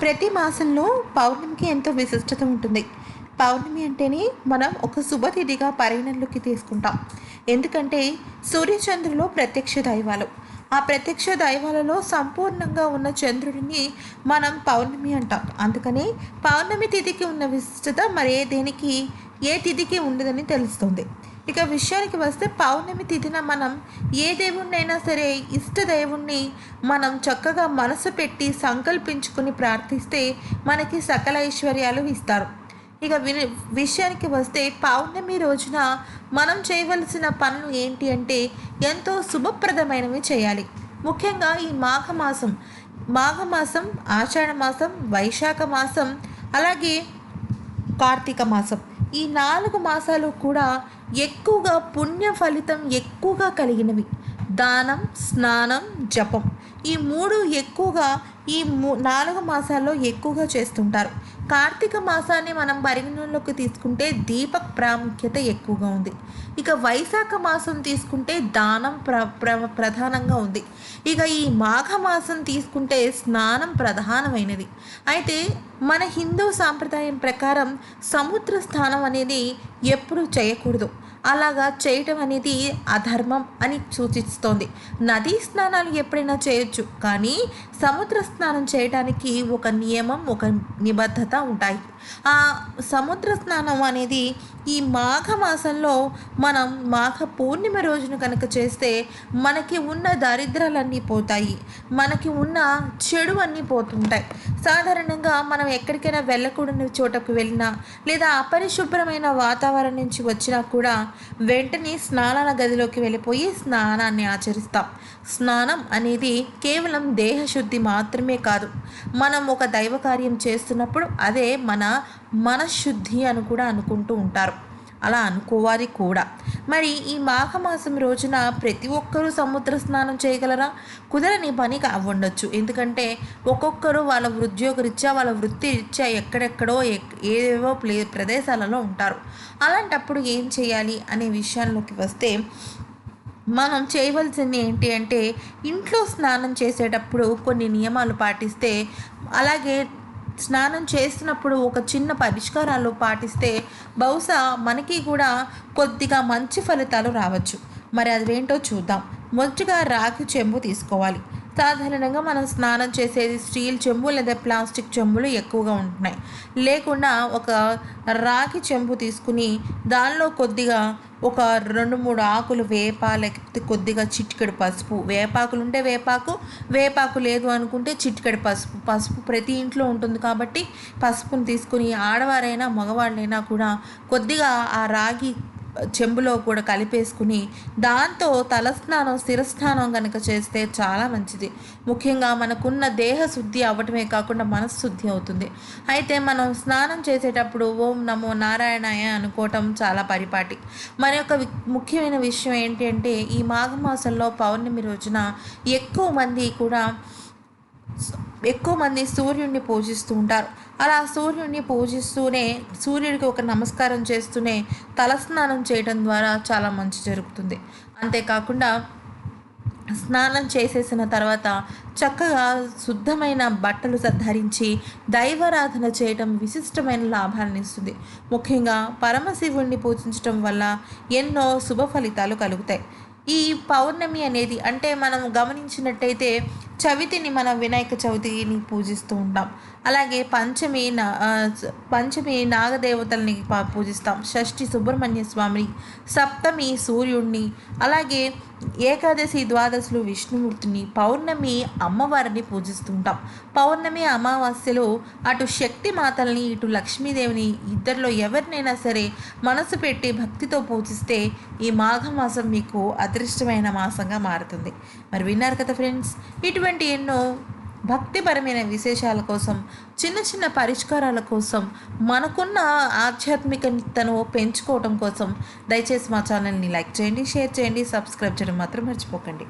ప్రతి మాసంలో పౌర్ణమికి ఎంతో విశిష్టత ఉంటుంది. పౌర్ణమి అంటేనే మనం ఒక శుభతిథిగా పరిగణలోకి తీసుకుంటాం. ఎందుకంటే సూర్యచంద్రులు ప్రత్యక్ష దైవాలు. ఆ ప్రత్యక్ష దైవాలలో సంపూర్ణంగా ఉన్న చంద్రుడిని మనం పౌర్ణమి అంటాం. అందుకని పౌర్ణమి తిథికి ఉన్న విశిష్టత మరే దేనికి ఏ తిథికి ఉండదని తెలుస్తుంది. ఇక విషయానికి వస్తే పౌర్ణమి తిథిన మనం ఏ దేవుణ్ణైనా సరే ఇష్ట దేవుణ్ణి మనం చక్కగా మనసు పెట్టి సంకల్పించుకుని ప్రార్థిస్తే మనకి సకల ఐశ్వర్యాలు ఇస్తారు. ఇక వి విషయానికి వస్తే పౌర్ణమి రోజున మనం చేయవలసిన పనులు ఏంటి అంటే ఎంతో శుభప్రదమైనవి చేయాలి. ముఖ్యంగా ఈ మాఘమాసం మాఘమాసం ఆషాఢ మాసం వైశాఖ మాసం అలాగే కార్తీక మాసం. ఈ నాలుగు మాసాలు కూడా ఎక్కువగా పుణ్య ఫలితం ఎక్కువగా కలిగినవి. దానం స్నానం జపం. ఈ మూడు ఎక్కువగా ఈ మూ నాలుగు మాసాల్లో ఎక్కువగా చేస్తుంటారు. కార్తీక మాసాన్ని మనం పరిగణనలోకి తీసుకుంటే దీపక్ ప్రాముఖ్యత ఎక్కువగా ఉంది. ఇక వైశాఖ మాసం తీసుకుంటే దానం ప్ర ప్ర ప్రధానంగా ఉంది. ఇక ఈ మాఘ మాసం తీసుకుంటే స్నానం ప్రధానమైనది. అయితే మన హిందూ సాంప్రదాయం ప్రకారం సముద్ర స్నానం అనేది ఎప్పుడు చేయకూడదు. అలాగా చేయటం అనేది అధర్మం అని సూచిస్తోంది. నదీ స్నానాలు ఎప్పుడైనా చేయొచ్చు కానీ సముద్ర స్నానం చేయడానికి ఒక నియమం ఒక నిబద్ధత ఉంటాయి. ఆ సముద్ర స్నానం అనేది ఈ మాఘ మాసంలో మనం మాఘ పూర్ణిమ రోజున కనుక చేస్తే మనకి ఉన్న దరిద్రాలన్నీ పోతాయి. మనకి ఉన్న చెడు అన్నీ పోతుంటాయి. సాధారణంగా మనం ఎక్కడికైనా వెళ్ళకూడని చోటకు వెళ్ళినా లేదా అపరిశుభ్రమైన వాతావరణం నుంచి వచ్చినా కూడా వెంటనే స్నానాల గదిలోకి వెళ్ళిపోయి స్నానాన్ని ఆచరిస్తాం. స్నానం అనేది కేవలం దేహశుద్ధి మాత్రమే మాత్రమే కాదు. మనం ఒక దైవ కార్యం చేస్తున్నప్పుడు అదే మన మనశుద్ధి అని కూడా అనుకుంటూ ఉంటారు. అలా అనుకోవాలి కూడా. మరి ఈ మాఘమాసం రోజున ప్రతి ఒక్కరూ సముద్ర స్నానం చేయగలరా? కుదరని పని అవ్వండొచ్చు. ఎందుకంటే ఒక్కొక్కరు వాళ్ళ ఉద్యోగరీత్యా వాళ్ళ వృత్తి రీత్యా ఎక్కడెక్కడో ఏవేవో ప్లే ప్రదేశాలలో ఉంటారు. అలాంటప్పుడు ఏం చేయాలి అనే విషయాల్లోకి వస్తే మనం చేయవలసింది ఏంటి అంటే ఇంట్లో స్నానం చేసేటప్పుడు కొన్ని నియమాలు పాటిస్తే అలాగే స్నానం చేస్తున్నప్పుడు ఒక చిన్న పరిష్కారాలు పాటిస్తే బహుశా మనకి కూడా కొద్దిగా మంచి ఫలితాలు రావచ్చు. మరి అదేంటో చూద్దాం. మొదటిగా రాగి చెంబు తీసుకోవాలి. సాధారణంగా మనం స్నానం చేసేది స్టీల్ చెంబు లేదా ప్లాస్టిక్ చెంబులు ఎక్కువగా ఉంటున్నాయి. లేకుండా ఒక రాగి చెంబు తీసుకుని దానిలో కొద్దిగా ఒక రెండు మూడు ఆకులు వేప లేకపోతే కొద్దిగా చిటికెడు పసుపు. వేపాకులు ఉంటే వేపాకు వేపాకు లేదు అనుకుంటే చిటికెడు పసుపు. పసుపు ప్రతి ఇంట్లో ఉంటుంది కాబట్టి పసుపుని తీసుకుని ఆడవారైనా మగవాళ్ళైనా కూడా కొద్దిగా ఆ రాగి చెంబులో కూడా కలిపేసుకుని దాంతో తలస్నానం శిరస్నానం కనుక చేస్తే చాలా మంచిది. ముఖ్యంగా మనకున్న దేహ శుద్ధి అవ్వటమే కాకుండా మనశ్శుద్ధి అవుతుంది. అయితే మనం స్నానం చేసేటప్పుడు ఓం నమో నారాయణాయ అనుకోవటం చాలా పరిపాటి. మరి ఒక ముఖ్యమైన విషయం ఏంటి అంటే ఈ మాఘమాసంలో పౌర్ణమి రోజున ఎక్కువ మంది కూడా ఎక్కువ మంది సూర్యుడిని పూజిస్తూ ఉంటారు. అలా సూర్యుడిని పూజిస్తూనే సూర్యుడికి ఒక నమస్కారం చేస్తూనే తలస్నానం చేయడం ద్వారా చాలా మంచి జరుగుతుంది. అంతేకాకుండా స్నానం చేసేసిన తర్వాత చక్కగా శుద్ధమైన బట్టలు ధరించి దైవారాధన చేయటం విశిష్టమైన లాభాలను ఇస్తుంది. ముఖ్యంగా పరమశివుణ్ణి పూజించటం వల్ల ఎన్నో శుభ ఫలితాలు కలుగుతాయి. ఈ పౌర్ణమి అనేది అంటే మనం గమనించినట్టయితే చవితిని మనం వినాయక చవితిని పూజిస్తూ ఉంటాం. అలాగే పంచమి నా పంచమి నాగదేవతల్ని పూజిస్తాం. షష్ఠి సుబ్రహ్మణ్య స్వామిని సప్తమి సూర్యుడిని అలాగే ఏకాదశి ద్వాదశులు విష్ణుమూర్తిని పౌర్ణమి అమ్మవారిని పూజిస్తుంటాం. పౌర్ణమి అమావాస్యలో అటు శక్తి మాతల్ని ఇటు లక్ష్మీదేవిని ఇద్దరిలో ఎవరినైనా సరే మనసు పెట్టి భక్తితో పూజిస్తే ఈ మాఘమాసం మీకు అదృష్టమైన మాసంగా మారుతుంది. మరి విన్నారు కదా ఫ్రెండ్స్? ఇటువంటి ఎన్నో భక్తిపరమైన విశేషాల కోసం చిన్న చిన్న పరిష్కారాల కోసం మనకున్న ఆధ్యాత్మికతను పెంచుకోవటం కోసం దయచేసి మా ఛానల్ని లైక్ చేయండి షేర్ చేయండి సబ్స్క్రైబ్ చేయడం మాత్రం మర్చిపోకండి.